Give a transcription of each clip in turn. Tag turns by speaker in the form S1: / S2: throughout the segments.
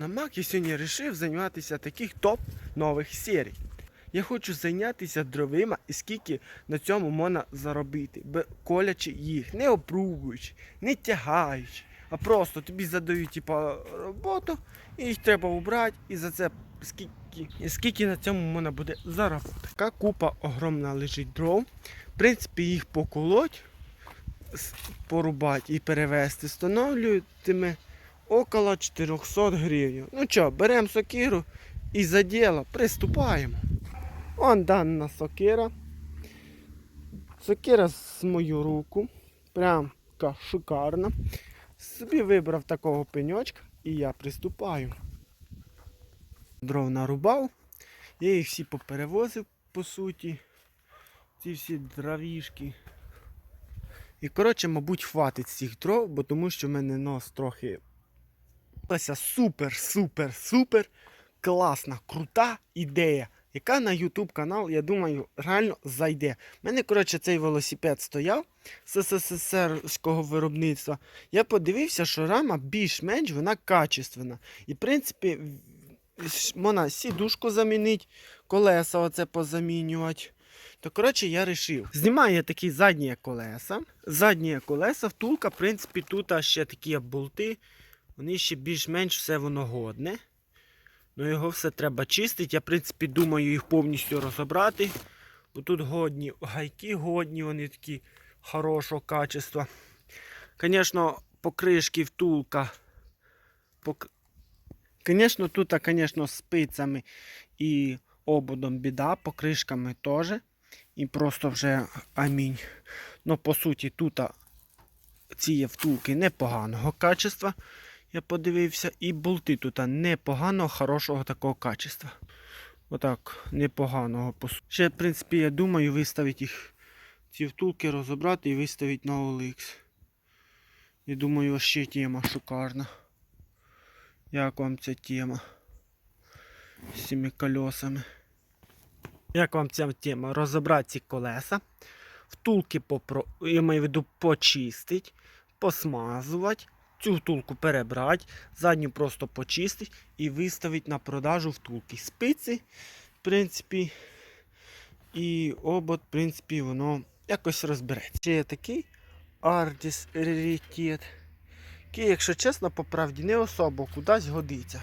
S1: На Мак я сьогодні вирішив займатися таких топ нових серій. Я хочу зайнятися дровима і скільки на цьому можна заробити, колячи їх, не опругуючи, не тягаючи, а просто тобі задають типа, роботу, і їх треба убрати, і за це скільки, і скільки на цьому можна буде заробити. Така купа огромна лежить дров. В принципі, їх поколоть, порубати і перевезти, встановлюватиме около 400 гривень. Ну що, беремо сокиру і за діло приступаємо. Он дана сокира. Сокира з мою руку. Прям шикарна. Собі вибрав такого пеньочка і я приступаю. Дров нарубав. Я їх всі поперевозив по суті. Ці всі дровішки. І коротше, мабуть, хватить цих дров, бо тому що в мене нос трохи Ось супер, супер, супер класна, крута ідея, яка на YouTube канал, я думаю, реально зайде. У мене, коротше, цей велосипед стояв з СССРського виробництва. Я подивився, що рама більш-менш вона качественна. І, в принципі, в- ш- можна сідушку замінити, колеса оце позамінювати. То, коротше, я вирішив. Знімаю такі задні колеса. Задні колеса, втулка, в принципі, тут ще такі болти. Вони ще більш-менш все воно годне. Ну його все треба чистити. Я, в принципі, думаю їх повністю розібрати. Тут годні гайки годні, вони такі хорошого качества. Звісно, покришки втулка. Пок... Звісно, тут, звісно, з спицями і ободом біда, покришками теж. І просто вже амінь. Ну, по суті, тут ці втулки непоганого качества. Я подивився, і болти тут непоганого, хорошого такого качества. Отак, непоганого. по су- Ще, в принципі, я думаю виставити їх, ці втулки розібрати і виставити на OLX. Я думаю, ще тема шикарна. Як вам ця тема? З цими колесами. Як вам ця тема? Розібрати ці колеса, втулки попро... я маю в виду почистити, посмазувати, цю втулку перебрати, задню просто почистити і виставити на продажу втулки. Спиці, в принципі, і обод, в принципі, воно якось розбереться. Ще є такий Ardis раритет, який, якщо чесно, по правді не особо кудись годиться.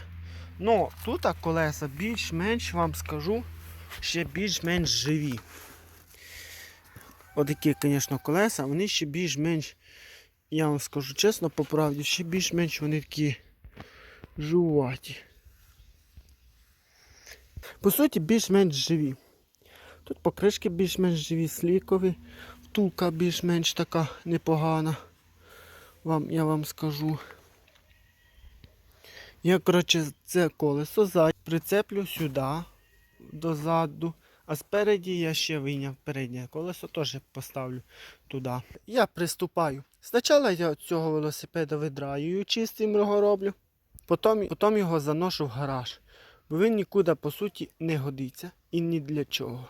S1: Ну, тут колеса більш-менш вам скажу, ще більш-менш живі. Отакі, звісно, колеса, вони ще більш-менш, я вам скажу чесно, по правді, ще більш-менш вони такі жуваті. По суті, більш-менш живі. Тут покришки більш-менш живі, слікові, втулка більш-менш така непогана. Вам, я вам скажу. Я, коротше, це колесо прицеплю сюди, дозаду. А спереді я ще вийняв переднє колесо, теж поставлю туди. Я приступаю. Спочатку я цього велосипеда видраюю, чистим його роблю. Потім, потім його заношу в гараж. Бо він нікуди, по суті, не годиться і ні для чого.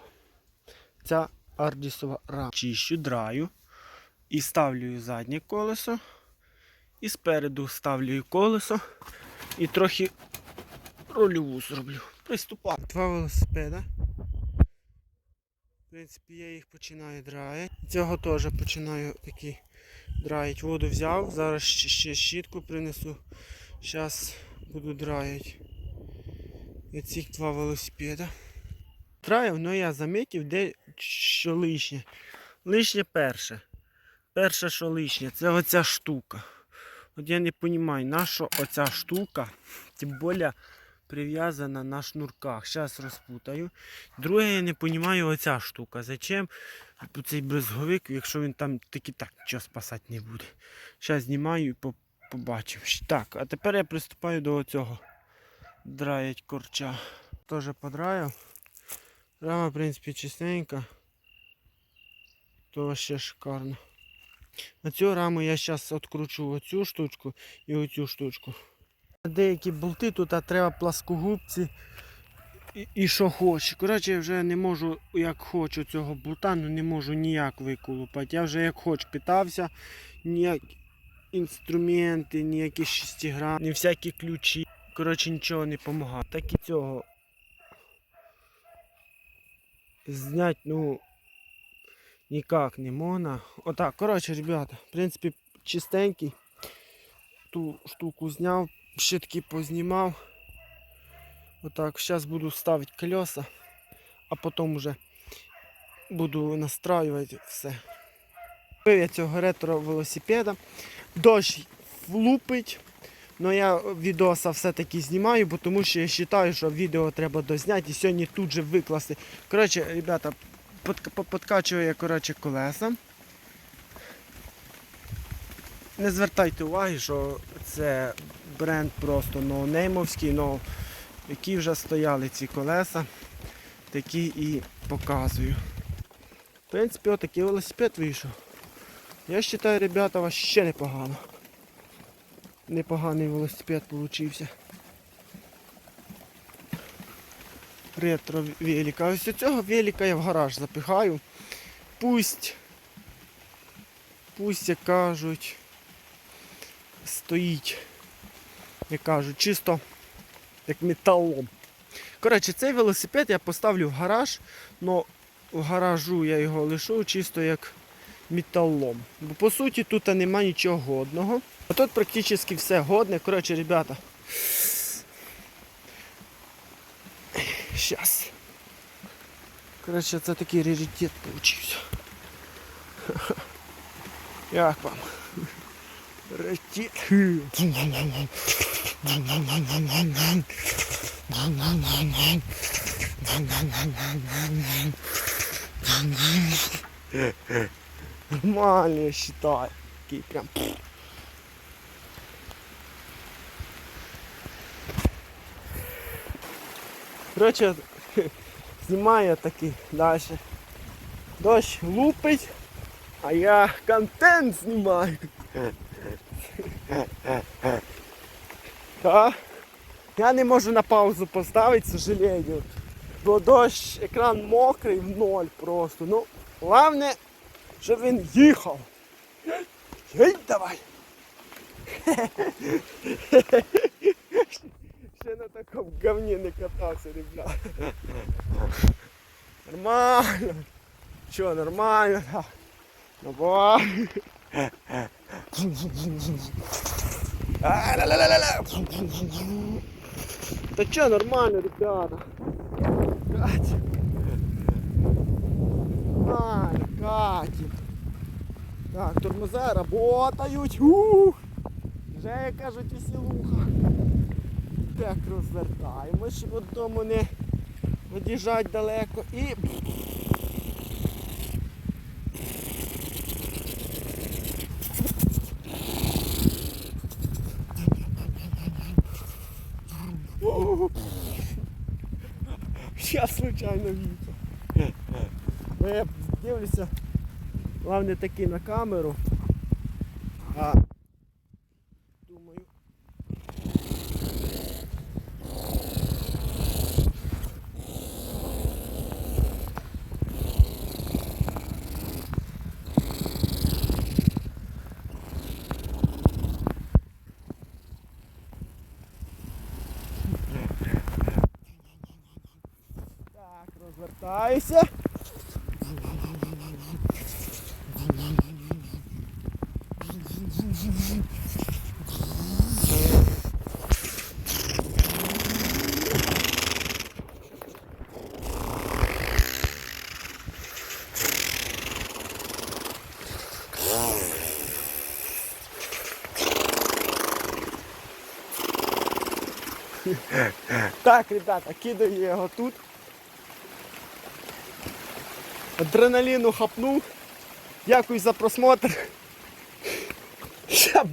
S1: Ця ардісова рама. Чищу, драю і ставлю заднє колесо. І спереду ставлю колесо. І трохи рульову зроблю. Приступаю. Два велосипеда. Принципі, я їх починаю драїти. Цього теж починаю такі драїти. Воду взяв, зараз ще, щітку принесу. Зараз буду драїти. І два велосипеда. Драю, але я замітив, де що лишнє. Лишнє перше. Перше, що лишнє, це оця штука. От я не розумію, на що оця штука, тим більше прив'язана на шнурках. Зараз розпутаю. Друге, я не розумію оця штука. Зачем цей брезговик, якщо він там таки так нічого спасати не буде. Зараз знімаю і по- побачимо. Так, а тепер я приступаю до цього. Драять корча. Теж подраяв. Рама, в принципі, чистенька. То ще шикарно. На цю раму я зараз відкручу оцю штучку і оцю штучку. Деякі болти тут треба пласкогубці і, і що хоче. Коротше, я вже не можу, як хочу цього болта, ну не можу ніяк виколупати. Я вже як хоч питався, ніяк інструменти, ніякі шестиграм, ні всякі ключі. коротше, нічого не допомагає. Так і цього. Знять, ну, ніяк не можна. Отак, коротше, ребята, в принципі, чистенький. Ту штуку зняв, ще таки познімав. Отак, зараз буду ставити колеса, а потім вже буду настраювати все. Купив я цього ретро велосипеда. Дощ влупить. але я відоса все-таки знімаю, бо тому що я вважаю, що відео треба дозняти і сьогодні тут же викласти. Коротше, ребята, подкачую я коротше, колеса. Не звертайте уваги, що це бренд просто ноунеймовський, но які вже стояли ці колеса, такі і показую. В принципі, отакий велосипед вийшов. Я вважаю, ребята, вообще непогано. Непоганий велосипед получився. Ретро велика. Ось цього велика я в гараж запихаю. Пусть, пусть, як кажуть, стоїть, як кажуть, чисто як металом. Коротше, цей велосипед я поставлю в гараж, але в гаражу я його лишу чисто як металлом. Бо по суті тут нема нічого годного. А тут практично все годне. Коротше, ребята. Щас. Коротше, це такий раритет получився. Як вам? Раритет. Нормально, я считаю. Такий прям. Короче, знімаю такий далі. Дощ лупить, а я контент знімаю. А? Я не можу на паузу поставити, к сожалению. Бо дощ, екран мокрий в ноль просто. Ну, головне, щоб він їхав. Гей, давай. Ще на такому говні не катався, ребят. Нормально. Що, нормально? Давай. А, ля-ля-ля-ля-ля. Та що, нормально, ребята. Катя. Нормально, Катя. Так, тормоза работають. Ух. Вже, як кажуть, веселуха. Так, розвертаємось, щоб додому не від'їжджати далеко. І. Я случайно віка. Ну, я дивлюся, головне таки на камеру. А думаю. Так, розвертаюся. Так, ребята, кидаю я його тут. Адреналіну хапнув. Дякую за просмотр. Я.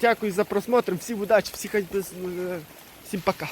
S1: Дякую за просмотр. Всім удачі, всіх, всім пока.